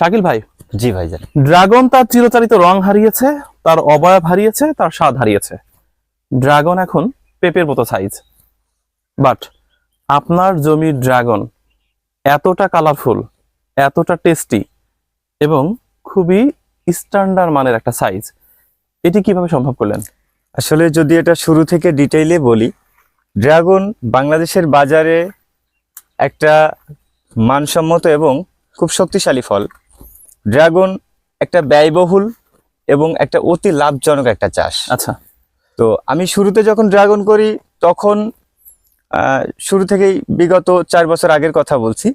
শাকিল ভাই? জি ভাই ড্রাগন তার চিরচারিত রং হারিয়েছে তার অবয়ব হারিয়েছে তার স্বাদ হারিয়েছে। ড্রাগন এখন পেপের মতো সাইজ বাট আপনার জমির ড্রাগন এতটা কালারফুল এতটা টেস্টি এবং খুবই স্ট্যান্ডার্ড মানের একটা সাইজ এটি কীভাবে সম্ভব করলেন? আসলে যদি এটা শুরু থেকে ডিটেইলে বলি ড্রাগন বাংলাদেশের বাজারে একটা মানসম্মত এবং খুব শক্তিশালী ফল। ড্রাগন একটা ব্যয়বহুল এবং একটা অতি লাভজনক একটা চাষ। আচ্ছা। তো আমি শুরুতে যখন ড্রাগন করি তখন শুরু থেকেই বিগত চার বছর আগের কথা বলছি।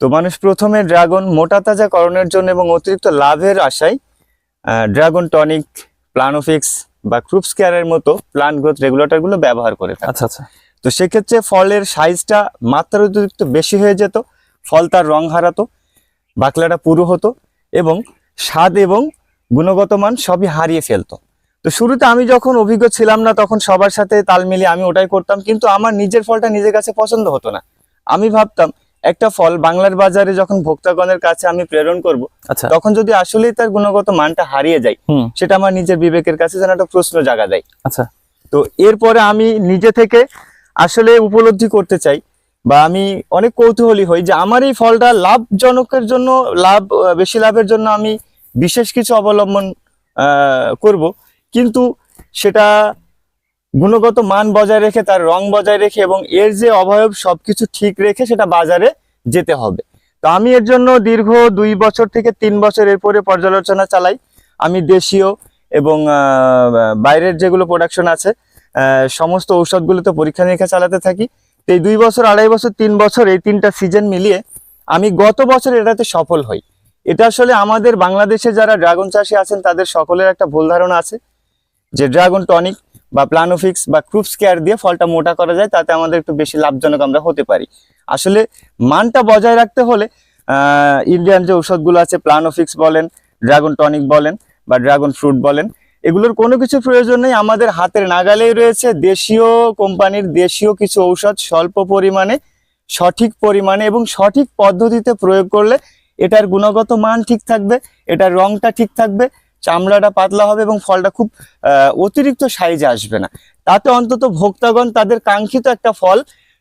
তো মানুষ প্রথমে ড্রাগন মোটা তাজা করণের জন্য এবং অতিরিক্ত লাভের আশায় ড্রাগন টনিক প্লানোফিক্স বা ক্রুপস কেয়ারের মতো প্লান্ট গ্রোথ রেগুলেটরগুলো ব্যবহার করে থাকে। আচ্ছা আচ্ছা। তো সেক্ষেত্রে ফলের সাইজটা মাত্রার অতিরিক্ত বেশি হয়ে যেত ফল তার রং হারাতো বাকলাটা পুরো হতো এবং স্বাদ এবং গুণগত মান সবই হারিয়ে ফেলতো। তো শুরুতে আমি যখন অভিজ্ঞ ছিলাম না তখন সবার সাথে তাল মিলিয়ে আমি ওটাই করতাম কিন্তু আমার নিজের ফলটা নিজের কাছে পছন্দ হতো না। আমি ভাবতাম একটা ফল বাংলার বাজারে যখন ভোক্তাগণের কাছে আমি প্রেরণ করব আচ্ছা। তখন যদি আসলেই তার গুণগত মানটা হারিয়ে যায় সেটা আমার নিজের বিবেকের কাছে যেন একটা প্রশ্ন জাগা দেয়। আচ্ছা। তো এরপরে আমি নিজে থেকে আসলে উপলব্ধি করতে চাই বা আমি অনেক কৌতূহলী হই যে আমার এই ফলটা লাভজনকের জন্য, লাভ বেশি লাভের জন্য আমি বিশেষ কিছু অবলম্বন করব। কিন্তু সেটা গুণগত মান বজায় রেখে, তার রং বজায় রেখে এবং এর যে অবয়ব সব কিছু ঠিক রেখে সেটা বাজারে যেতে হবে। তো আমি এর জন্য দীর্ঘ দুই বছর থেকে তিন বছর এরপরে পর্যালোচনা চালাই। আমি দেশীয় এবং বাইরের যেগুলো প্রোডাকশন আছে সমস্ত ঔষধগুলোতে পরীক্ষা নিরীক্ষা চালাতে থাকি। এই দুই বছর, আড়াই বছর, তিন বছর এই তিনটা সিজন মিলিয়ে আমি গত বছর এটাতে সফল হই। এটা আসলে আমাদের বাংলাদেশে যারা ড্রাগন চাষি আছেন, তাদের সকলের একটা ভুল ধারণা আছে যে ড্রাগন টনিক বা প্লানোফিক্স বা ক্রুপস কেয়ার দিয়ে ফলটা মোটা করা যায়, তাতে আমাদের একটু বেশি লাভজনক আমরা হতে পারি। আসলে মানটা বজায় রাখতে হলে ইন্ডিয়ান যে ঔষধগুলো আছে প্লানোফিক্স বলেন ড্রাগন টনিক বলেন বা ড্রাগন ফ্রুট বলেন এগুলোর কোনো কিছু প্রয়োজন নেই। আমাদের হাতের নাগালেই রয়েছে। দেশীয় কোম্পানির দেশীয় কিছু ঔষধ স্বল্প পরিমাণে সঠিক পরিমাণে এবং সঠিক পদ্ধতিতে প্রয়োগ করলে এটার গুণগত মান ঠিক থাকবে এটার রংটা ঠিক থাকবে চামড়াটা পাতলা হবে এবং ফলটা খুব অতিরিক্ত সাইজে আসবে না। তাতে অন্তত ভোক্তাগণ তাদের কাঙ্ক্ষিত একটা ফল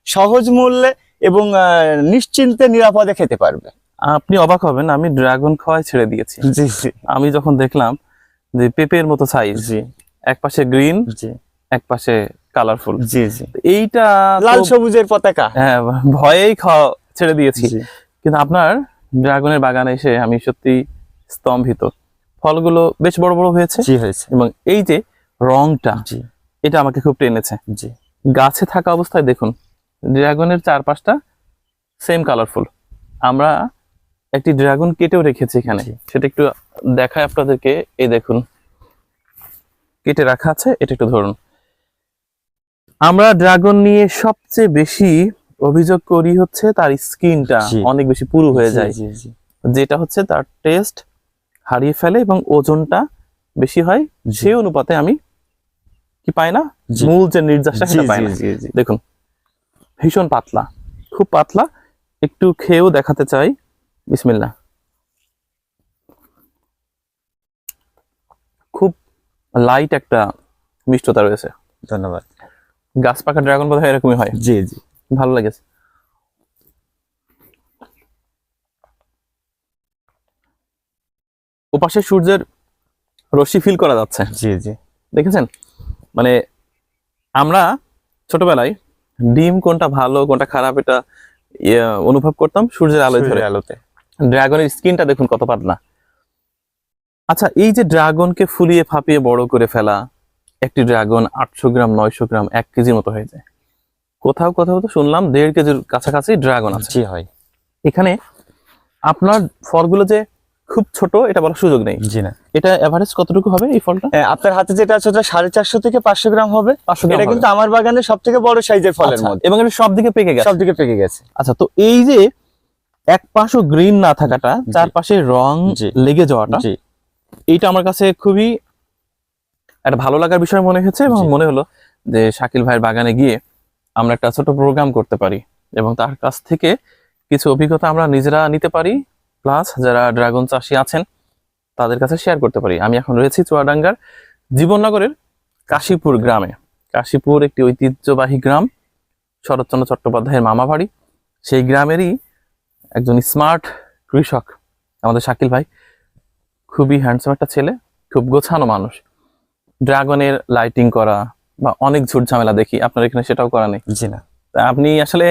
সহজ মূল্যে এবং নিশ্চিন্তে নিরাপদে খেতে পারবে। আপনি অবাক হবেন আমি ড্রাগন খাওয়াই ছেড়ে দিয়েছি। জি জি। আমি যখন দেখলাম যে পেপের মতো সাইজ জি। এক পাশে গ্রিন জি। এক পাশে কালারফুল জি জি। এইটা লাল সবুজের পতাকা। হ্যাঁ ভয়েই খাওয়া ছেড়ে দিয়েছি। কিন্তু আপনার ড্রাগনের বাগানে এসে আমি সত্যি স্তম্ভিত। ফলগুলো বেশ বড় বড় হয়েছে। জি হয়েছে। এবং এই যে রংটা জি। এটা আমাকে খুব টেনেছে। জি। গাছে থাকা অবস্থায় দেখুন ড্রাগনের চারপাশটা সেম কালারফুল আমরা একটি ড্রাগন কেটেও রেখেছি এখানে। সেটা একটু দেখায় আপনাদেরকে। এই দেখুন। কেটে রাখা আছে এটা একটু ধরুন। আমরা ড্রাগন নিয়ে সবচেয়ে বেশি অভিযোগ করি হচ্ছে তার স্কিনটা অনেক বেশি পুরু হয়ে যায়। যেটা হচ্ছে তার টেস্ট হারিয়ে ফেলে এবং ওজনটা বেশি হয়। সেই অনুপাতে আমি কি পাই না? মূল যে নির্যাসটা সেটা পাই না। জি জি। দেখুন। ভীষণ পাতলা। খুব পাতলা। একটু খেয়েও দেখাতে চাই। বিসমিল্লা খুব লাইট একটা মিষ্টতা রয়েছে। ধন্যবাদ। গাছ পাকা ড্রাগন বোধ হয় এরকমই হয়। জি জি। ভালো লেগেছে। ওপাশে সূর্যের রশ্মি ফিল করা যাচ্ছে। জি জি। দেখেছেন? মানে আমরা ছোটবেলায় ডিম কোনটা ভালো কোনটা খারাপ এটা ইয়ে, অনুভব করতাম সূর্যের আলোয় ধরে। আলোতে। ড্রাগনের স্কিনটা দেখুন কত পাতলা। আচ্ছা এই যে ড্রাগনকে ফুলিয়ে ফাপিয়ে বড় করে ফেলা একটি ড্রাগন আটশো গ্রাম নয়শো গ্রাম এক কেজির মতো হয়ে যায়। কোথাও কোথাও তো শুনলাম দেড় কেজির কাছাকাছি ড্রাগন আছে। জি হয়। এখানে আপনার ফলগুলো যে খুব ছোট এটা বলার সুযোগ নেই। জি না। এটা এভারেজ কতটুকু হবে এই ফলটা? আপনার হাতে যেটা আছে ওটা সাড়ে চারশো থেকে পাঁচশো গ্রাম হবে। পাঁচশো এটা কিন্তু আমার বাগানের সব থেকে বড় সাইজের ফলের মধ্যে। এবং এটা সব দিকে পেকে গেছে? সব দিকে পেকে গেছে। আচ্ছা তো এই যে এক পাশও গ্রিন না থাকাটা চারপাশে রং। লেগে যাওয়াটা এইটা আমার কাছে খুবই একটা ভালো লাগার বিষয় মনে হয়েছে এবং মনে হলো যে শাকিল ভাইয়ের বাগানে গিয়ে আমরা একটা ছোট প্রোগ্রাম করতে পারি এবং তার কাছ থেকে কিছু অভিজ্ঞতা আমরা নিজেরা নিতে পারি প্লাস যারা ড্রাগন চাষি আছেন তাদের কাছে শেয়ার করতে পারি। আমি এখন রয়েছি চুয়াডাঙ্গার জীবননগরের কাশীপুর গ্রামে। কাশীপুর একটি ঐতিহ্যবাহী গ্রাম শরৎচন্দ্র চট্টোপাধ্যায়ের মামা বাড়ি সেই গ্রামেরই একজন স্মার্ট কৃষক আমাদের শাকিল ভাই। খুবই হ্যান্ডসাম একটা ছেলে খুব গোছানো মানুষ। ড্রাগনের লাইটিং করা বা অনেক ঝুট ঝামেলা দেখি আপনার এখানে সেটাও করা নেই। জি না। আপনি আসলে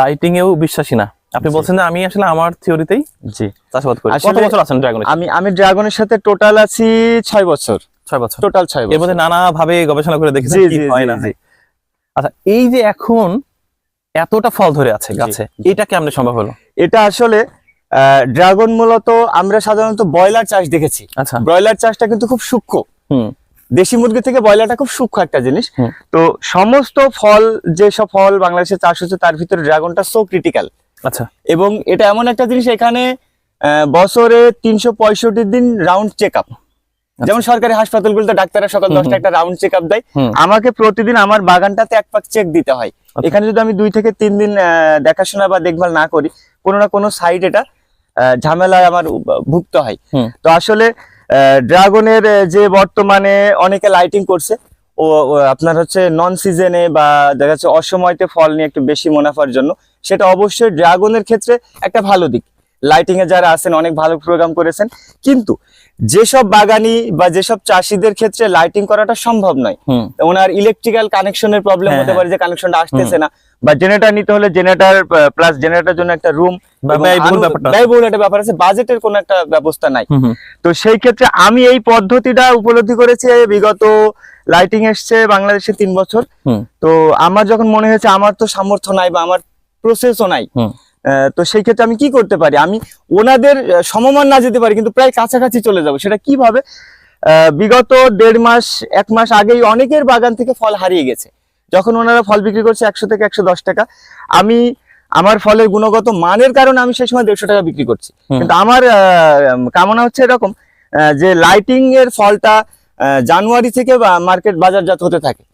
লাইটিং এও বিশ্বাসী না। আপনি বলছেন যে আমি আসলে আমার থিওরিতেই জি। চাষাবাদ করি। কত বছর আছেন ড্রাগনের আমি আমি ড্রাগনের সাথে টোটাল আছি ছয় বছর। ছয় বছর। টোটাল ছয় এর বছর মধ্যে নানা ভাবে গবেষণা করে দেখেছি কি হয় না আচ্ছা এই যে এখন এতটা ফল ধরে আছে গাছে। এটা কেমনে সম্ভব হলো? এটা আসলে ড্রাগন মূলত আমরা সাধারণত ব্রয়লার চাষ দেখেছি। আচ্ছা। ব্রয়লার চাষটা কিন্তু খুব সূক্ষ্ম। হুম। দেশি মুরগি থেকে ব্রয়লারটা খুব সূক্ষ্ম একটা জিনিস। তো সমস্ত ফল যেসব ফল বাংলাদেশে চাষ হচ্ছে তার ভিতরে ড্রাগনটা সো ক্রিটিক্যাল আচ্ছা। এবং এটা এমন একটা জিনিস এখানে আহ, বছরে তিনশো পঁয়ষট্টি দিন রাউন্ড চেক আপ যেমন সরকারি হাসপাতালগুলোতে ডাক্তাররা সকাল দশটা একটা রাউন্ড চেক আপ দেয় আমাকে প্রতিদিন আমার বাগানটাতে এক পাক চেক দিতে হয়। আচ্ছা। এখানে যদি আমি দুই থেকে তিন দিন দেখাশোনা বা দেখভাল না করি কোনো না কোনো সাইড এটা ঝামেলায় আমার ভুগতে হয়। তো আসলে ড্রাগনের যে বর্তমানে অনেকে লাইটিং করছে ও আপনার হচ্ছে নন সিজনে বা দেখা যাচ্ছে অসময়তে ফল নিয়ে একটু বেশি মুনাফার জন্য সেটা অবশ্যই ড্রাগনের ক্ষেত্রে একটা ভালো দিক। লাইটিং এ যারা আছেন অনেক ভালো প্রোগ্রাম করেছেন। কিন্তু যেসব বাগানি বা যেসব চাষিদের ক্ষেত্রে লাইটিং করাটা সম্ভব নয় ওনার ইলেকট্রিক্যাল কানেকশনের প্রবলেম হতে হ্যাঁ। পারে যে কানেকশনটা আসতেছে না। বা জেনারেটর নিতে হলে জেনারেটর প্লাস জেনারেটরের জন্য একটা রুম ব্যয়বহুল একটা ব্যাপার আছে বাজেটের কোনো একটা ব্যবস্থা নাই। তো সেই ক্ষেত্রে আমি এই পদ্ধতিটা উপলব্ধি করেছি বিগত লাইটিং এসছে বাংলাদেশে তিন বছর। তো আমার যখন মনে হয়েছে আমার তো সামর্থ্য নাই বা আমার প্রসেসও নাই। তো সেই ক্ষেত্রে আমি কি করতে পারি? আমি ওনাদের সমমান না যেতে পারি কিন্তু প্রায় কাছাকাছি চলে যাব। সেটা কীভাবে? বিগত দেড় মাস এক মাস আগেই অনেকের বাগান থেকে ফল হারিয়ে গেছে। যখন ওনারা ফল বিক্রি করছে একশো থেকে একশো দশ টাকা আমি আমার ফলের গুণগত মানের কারণে আমি সেই সময় দেড়শো টাকা বিক্রি করছি। কিন্তু আমার আহ, কামনা হচ্ছে এরকম যে লাইটিং এর ফলটা আহ, জানুয়ারি থেকে মার্কেট বাজারজাত হতে থাকে।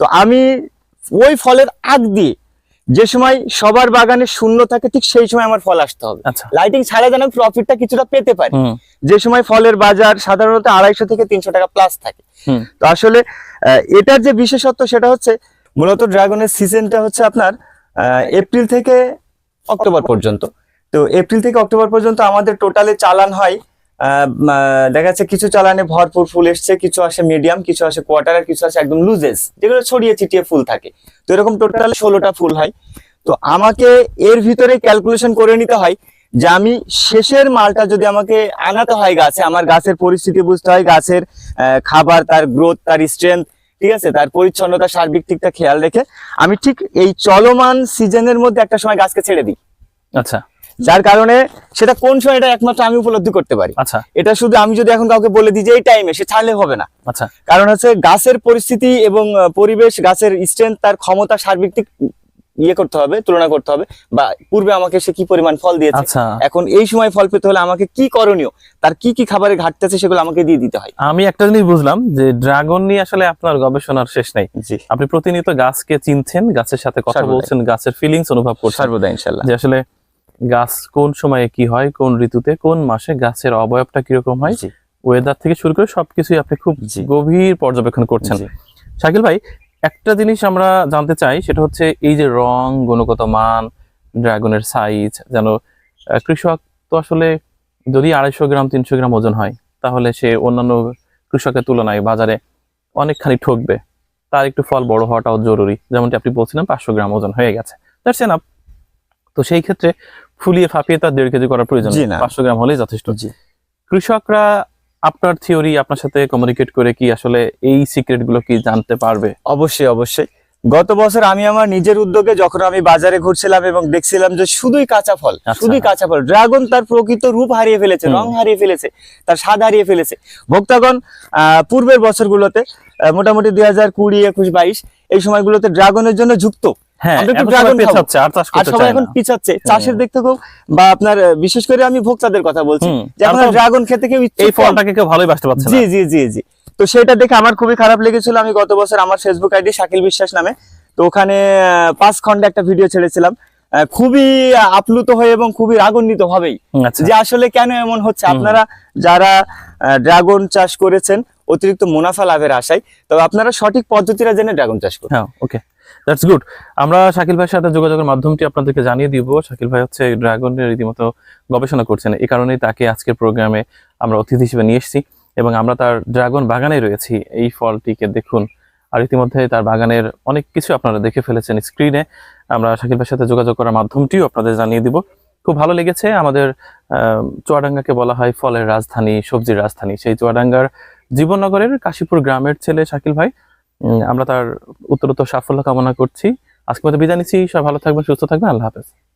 তো আমি ওই ফলের আগ দিয়ে যে সময় সবার বাগানে শূন্য থাকে ঠিক সেই সময় আমার ফল আসতে হবে। আচ্ছা। লাইটিং ছাড়া যেন প্রফিটটা কিছুটা পেতে পারি। যে সময় ফলের বাজার সাধারণত আড়াইশো থেকে তিনশো টাকা প্লাস থাকে। তো আসলে আহ, এটার যে বিশেষত্ব সেটা হচ্ছে মূলত ড্রাগনের সিজনটা হচ্ছে আপনার এপ্রিল থেকে অক্টোবর পর্যন্ত। তো এপ্রিল থেকে অক্টোবর পর্যন্ত আমাদের টোটালে চালান হয় দেখা যাচ্ছে কিছু চালানে ভরপুর ফুল এসছে, কিছু আসে মিডিয়াম কিছু আসে কোয়ার্টার আর কিছু আসে একদম লুজেস যেগুলো ছড়িয়ে ছিটিয়ে ফুল থাকে। তো এরকম টোটাল ষোলোটা ফুল হয়। তো আমাকে এর ভিতরে ক্যালকুলেশন করে নিতে হয় যে আমি শেষের মালটা যদি আমাকে আনাতে হয় গাছে, আমার গাছের পরিস্থিতি বুঝতে হয়, গাছের খাবার, তার গ্রোথ তার স্ট্রেংথ ঠিক আছে? তার পরিচ্ছন্নতা, সার্বিক দিকটা খেয়াল রেখে আমি ঠিক এই চলমান সিজনের মধ্যে একটা সময় গাছকে ছেড়ে দিই। আচ্ছা। যার কারণে সেটা কোন সময় এটা একমাত্র আমি উপলব্ধি করতে পারি। আচ্ছা। এটা শুধু আমি যদি এখন কাউকে বলে দিই যে এই টাইমে সে ছাড়লে হবে না। আচ্ছা। কারণ হচ্ছে গাছের পরিস্থিতি এবং পরিবেশ গাছের স্ট্রেংথ তার ক্ষমতা সার্বিক ইয়ে করতে হবে তুলনা করতে হবে বা পূর্বে আমাকে সে কি পরিমাণ ফল দিয়েছে। আচ্ছা। এখন এই সময় ফল পেতে হলে আমাকে কি করণীয় তার কি কি খাবারের ঘাটতি আছে সেগুলো আমাকে দিয়ে দিতে হয়। আমি একটা জিনিস বুঝলাম যে ড্রাগন নিয়ে আসলে আপনার গবেষণার শেষ নাই। জি। আপনি প্রতিনিয়ত গাছকে চিনছেন গাছের সাথে কথা বলছেন গাছের ফিলিংস অনুভব করছেন। সর্বদা ইনশাল্লাহ। যে আসলে গাছ কোন সময়ে কি হয় কোন ঋতুতে কোন মাসে গাছের অবয়বটা কীরকম হয় ওয়েদার থেকে শুরু করে সবকিছুই আপনি খুব গভীর পর্যবেক্ষণ করছেন। শাকিল ভাই একটা জিনিস আমরা জানতে চাই সেটা হচ্ছে এই যে রং গুণগত মান ড্রাগনের সাইজ যেন কৃষক তো আসলে যদি আড়াইশো গ্রাম তিনশো গ্রাম ওজন হয় তাহলে সে অন্যান্য কৃষকের তুলনায় বাজারে অনেকখানি ঠকবে। তার একটু ফল বড় হওয়াটাও জরুরি। যেমনটি আপনি বলছিলেন পাঁচশো গ্রাম ওজন হয়ে গেছে। দ্যাটস এনাফ তো সেই ক্ষেত্রে ফুলিয়ে ফাঁপিয়ে তার দেড় কেজি করার প্রয়োজন পাঁচশো গ্রাম হলেই যথেষ্ট। জি। কৃষকরা আপনার থিওরি আপনার সাথে কমিউনিকেট করে কি আসলে এই সিক্রেটগুলো কি জানতে পারবে? অবশ্যই অবশ্যই। গত বছর আমি আমার নিজের উদ্যোগে যখন আমি বাজারে ঘুরছিলাম এবং দেখছিলাম যে শুধুই কাঁচা ফল আচ্ছা। শুধুই কাঁচা ফল ড্রাগন তার প্রকৃত রূপ হারিয়ে ফেলেছে রং হারিয়ে ফেলেছে তার স্বাদ হারিয়ে ফেলেছে। ভোক্তাগণ আহ, পূর্বের বছরগুলোতে মোটামুটি দুই হাজার কুড়ি একুশ বাইশ এই সময়গুলোতে ড্রাগনের জন্য যুক্ত। হ্যাঁ এখন পেছাচ্ছে। পিছাচ্ছে চাষের দিক থেকেও বা আপনার বিশেষ করে আমি ভোক্তাদের কথা বলছি যে ড্রাগন খেতে কেউ এই ফলটাকে কেউ ভালোই পারছে জি জি জি জি। তো সেটা দেখে আমার খুবই খারাপ লেগেছিল। আমি গত বছর আমার ফেসবুক আইডি শাকিল বিশ্বাস নামে তো ওখানে পাঁচ খন্ডে একটা ভিডিও ছেড়েছিলাম। খুবই আপ্লুত হয়ে এবং খুবই রাগান্বিত হবেই আচ্ছা। যে আসলে কেন এমন হচ্ছে। আপনারা যারা ড্রাগন চাষ করেছেন অতিরিক্ত মুনাফা লাভের আশায় তবে আপনারা সঠিক পদ্ধতিটা জেনে ড্রাগন চাষ করুন। হ্যাঁ ওকে দ্যাটস গুড আমরা শাকিল ভাইয়ের সাথে যোগাযোগের মাধ্যমটি আপনাদেরকে জানিয়ে দিব। শাকিল ভাই হচ্ছে ড্রাগনের রীতিমতো গবেষণা করছেন। এই কারণেই তাকে আজকের প্রোগ্রামে আমরা অতিথি হিসেবে নিয়ে এসেছি এবং আমরা তার ড্রাগন বাগানে রয়েছি। এই ফলটিকে দেখুন। আর ইতিমধ্যে তার বাগানের অনেক কিছু আপনারা দেখে ফেলেছেন স্ক্রিনে আমরা শাকিল ভাইয়ের সাথে যোগাযোগ করার মাধ্যমটিও আপনাদের জানিয়ে দিব। খুব ভালো লেগেছে। আমাদের চুয়াডাঙ্গাকে বলা হয় ফলের রাজধানী, সবজির রাজধানী। সেই চুয়াডাঙ্গার জীবননগরের কাশীপুর গ্রামের ছেলে শাকিল ভাই আমরা তার উত্তরোত্তর সাফল্য কামনা করছি। আজকে মতো বিদায় নিচ্ছি। সব ভালো থাকবেন, সুস্থ থাকবেন। আল্লাহ হাফেজ।